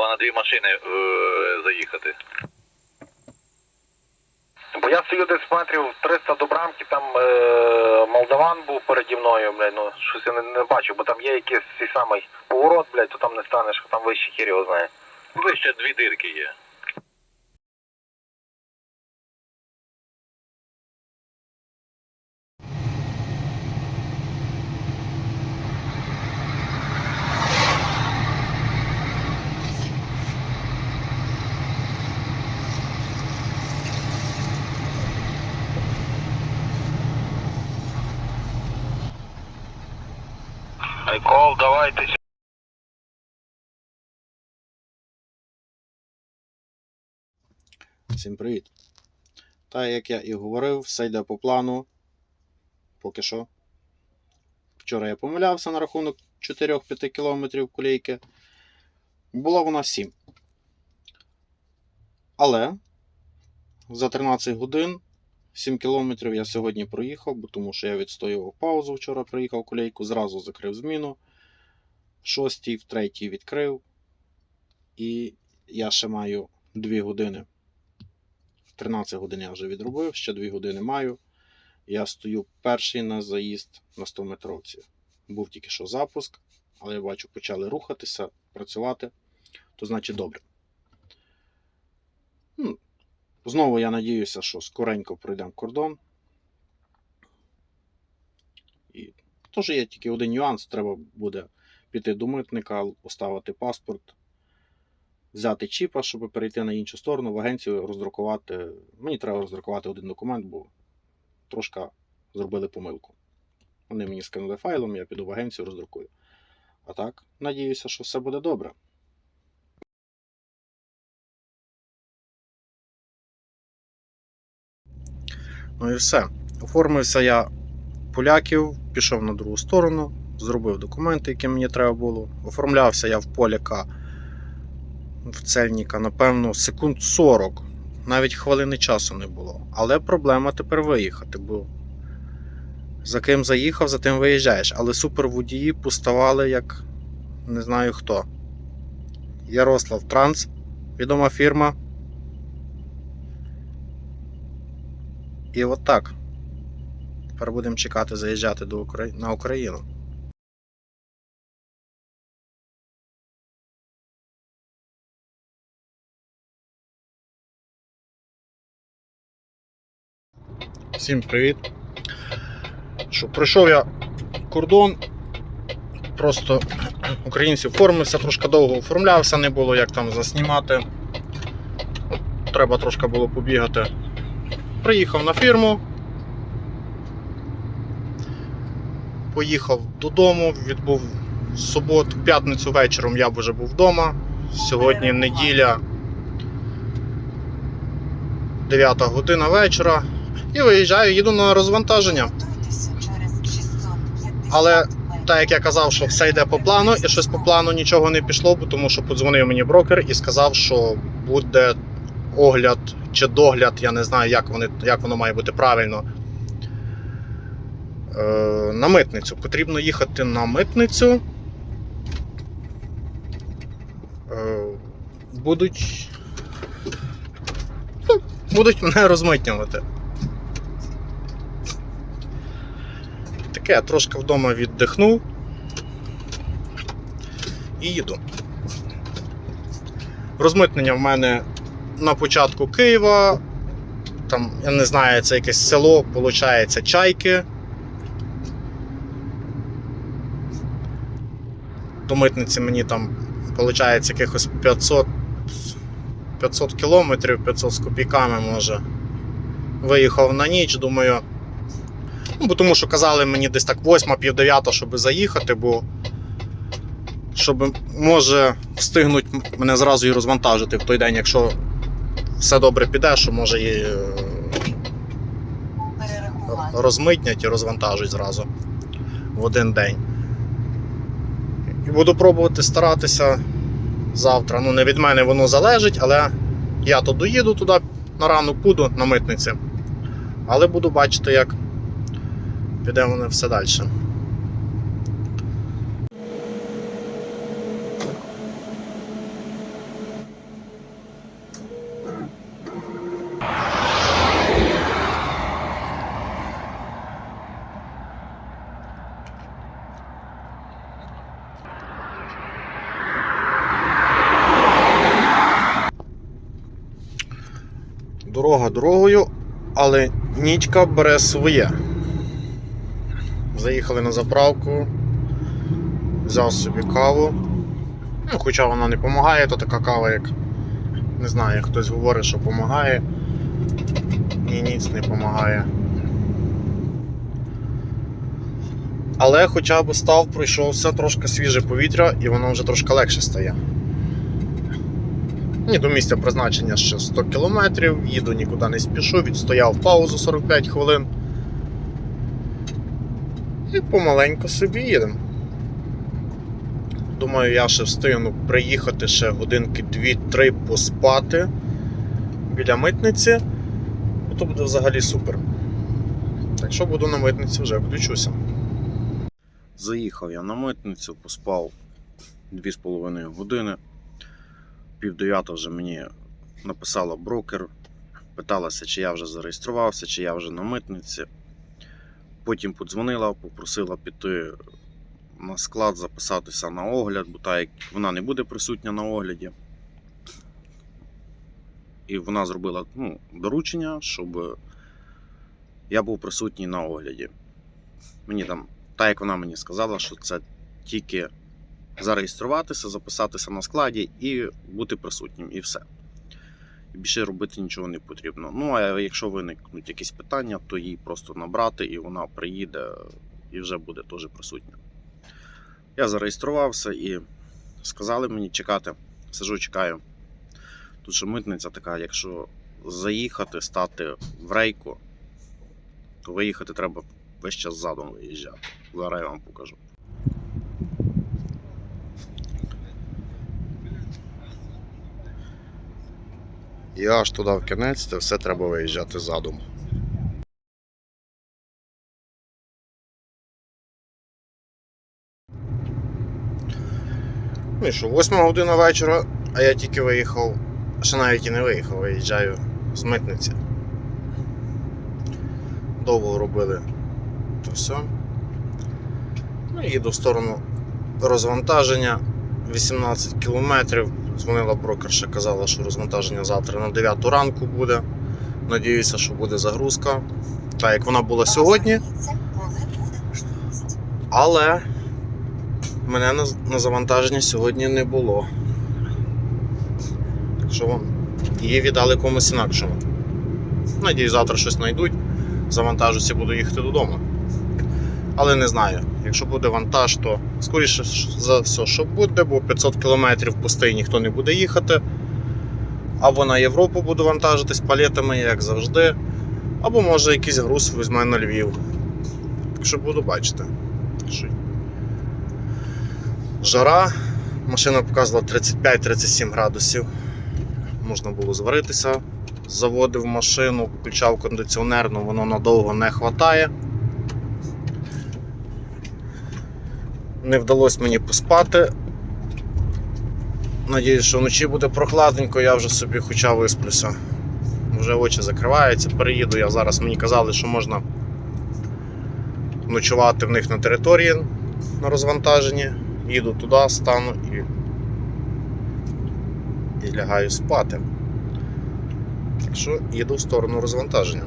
треба на дві машини е, заїхати. Бо я стою десь метрів 300 до брамки, там е, молдаван був переді мною, блядь, ну щось я не, не бачу, бо там є якийсь цей самий поворот, блядь, то там не станеш, там вище хір його знає. Вище дві дирки є. Айкол, давайте. Всім привіт. Та як я і говорив, все йде по плану. Поки що. Вчора я помилявся на рахунок 4-5 кілометрів колійки. Була вона 7. Але за 13 годин 7 кілометрів я сьогодні проїхав, бо тому що я відстоював паузу. Вчора приїхав колійку, зразу закрив зміну. 6 в 3 відкрив. І я ще маю 2 години 13 годин я вже відробив, ще 2 години маю. Я стою перший на заїзд на 100 метровці. Був тільки що запуск, але я бачу, почали рухатися, працювати. То значить добре. Знову я надіюся, що скоренько пройдемо кордон. І теж є тільки один нюанс: треба буде піти до митника, поставити паспорт, взяти чіпа, щоб перейти на іншу сторону, в агенцію роздрукувати. Мені треба роздрукувати один документ, бо трошки зробили помилку. Вони мені скинули файлом, я піду в агенцію, роздрукую. А так, надіюся, що все буде добре. Ну і все. Оформився я поляків, пішов на другу сторону, зробив документи, які мені треба було. Оформлявся я в поляка в цельника, напевно, секунд 40. Навіть хвилини часу не було. Але проблема тепер виїхати, бо за ким заїхав, за тим виїжджаєш. Але суперводії поставали як не знаю хто. Ярослав Транс, відома фірма. І от так. Тепер будемо чекати заїжджати до Украї... на Україну. Всім привіт. Що пройшов я кордон. Просто українці оформився, трошки довго оформлявся, не було як там заснімати. Треба трошки було побігати. Приїхав на фірму. Поїхав додому, відбув суботу, п'ятницю вечором я б вже був вдома. Сьогодні неділя 9 година вечора. І виїжджаю, їду на розвантаження. Але так як я казав, що все йде по плану, і щось по плану нічого не пішло, тому що подзвонив мені брокер і сказав, що буде огляд чи догляд, я не знаю, як, вони, як воно має бути правильно. Е, на митницю. Потрібно їхати на митницю. Е, будуть. ну, Будуть мене розмитнювати. Таке, я трошки вдома віддихнув і їду. Розмитнення в мене на початку Києва. Там, я не знаю, це якесь село, виходить, чайки. До митниці мені там, виходить, якихось 500 500 кілометрів, 500 з копійками може. Виїхав на ніч, думаю. Ну, бо тому що казали мені десь так 8 пів 9 щоб заїхати, бо щоб може встигнуть мене зразу і розвантажити в той день, якщо все добре піде, що може і е, розмитнять і розвантажать зразу в один день. І буду пробувати старатися завтра. Ну, не від мене воно залежить, але я то доїду туди на ранок буду на митниці. Але буду бачити, як піде воно все далі. Дорога дорогою, але нічка бере своє. Заїхали на заправку, взяв собі каву. Ну, хоча вона не допомагає, то така кава, як не знаю, як хтось говорить, що допомагає. Ні, ніц не допомагає. Але хоча б став, пройшовся трошки свіже повітря і воно вже трошки легше стає. Ні, до місця призначення ще 100 кілометрів, їду нікуди не спішу, відстояв паузу 45 хвилин. І помаленьку собі їдемо. Думаю, я ще встигну приїхати ще годинки 2-3 поспати біля митниці. То буде взагалі супер. Так що буду на митниці, вже включуся. Заїхав я на митницю, поспав 2,5 години. Пів вже мені написала брокер, питалася, чи я вже зареєструвався, чи я вже на митниці. Потім подзвонила, попросила піти на склад, записатися на огляд, бо так як вона не буде присутня на огляді. І вона зробила ну, доручення, щоб я був присутній на огляді. Мені там, так як вона мені сказала, що це тільки зареєструватися, записатися на складі і бути присутнім, і все. І більше робити нічого не потрібно. Ну, а якщо виникнуть якісь питання, то їй просто набрати, і вона приїде і вже буде теж присутня. Я зареєструвався і сказали мені чекати. Сижу, чекаю. Тут ще митниця така, якщо заїхати, стати в рейку, то виїхати треба весь час задом виїжджати. Зараз я вам покажу. І аж туди в кінець це все треба виїжджати задом. Ну і що, 8 година вечора, а я тільки виїхав, ще навіть і не виїхав, виїжджаю з митниці. Довго робили то все. Ну, їду в сторону розвантаження 18 кілометрів. Дзвонила брокерша, казала, що розвантаження завтра на 9 ранку буде. Надіюся, що буде загрузка. Так як вона була сьогодні. Але мене на, завантаження сьогодні не було. Так що її віддали комусь інакшому. Надіюсь, завтра щось знайдуть. Завантажуся, буду їхати додому. Але не знаю. Якщо буде вантаж, то скоріше за все, що буде, бо 500 км пустий ніхто не буде їхати. Або на Європу буду вантажитись палетами, як завжди. Або може якийсь груз візьме на Львів. Так що буду бачити. Жара. Машина показувала 35-37 градусів. Можна було зваритися. Заводив машину, включав кондиціонер, але воно надовго не вистачає. Не вдалося мені поспати. Надіюсь, що вночі буде прохладненько, я вже собі хоча висплюся. Вже очі закриваються, переїду я зараз. Мені казали, що можна ночувати в них на території на розвантаженні. Їду туди, стану і, і лягаю спати. Так що їду в сторону розвантаження.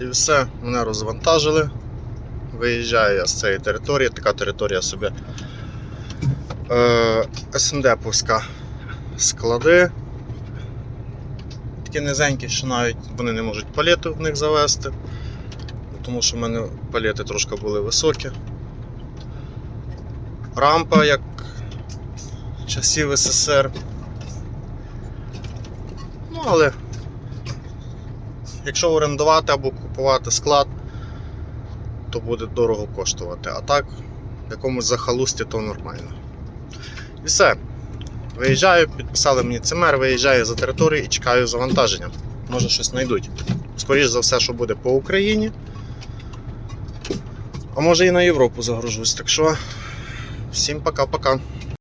І все, мене розвантажили. Виїжджаю я з цієї території, така територія собі е, СНД-повська склади. Такі низенькі, що навіть вони не можуть палети в них завести, тому що в мене палети трошки були високі. Рампа, як часів СССР. Ну, але якщо орендувати або купувати склад, то буде дорого коштувати. А так, в якомусь захалусті, то нормально. І все. Виїжджаю, підписали мені ЦМР, виїжджаю за територію і чекаю завантаження. Може щось знайдуть. Скоріше за все, що буде по Україні. А може і на Європу загружусь. Так що, всім пока-пока.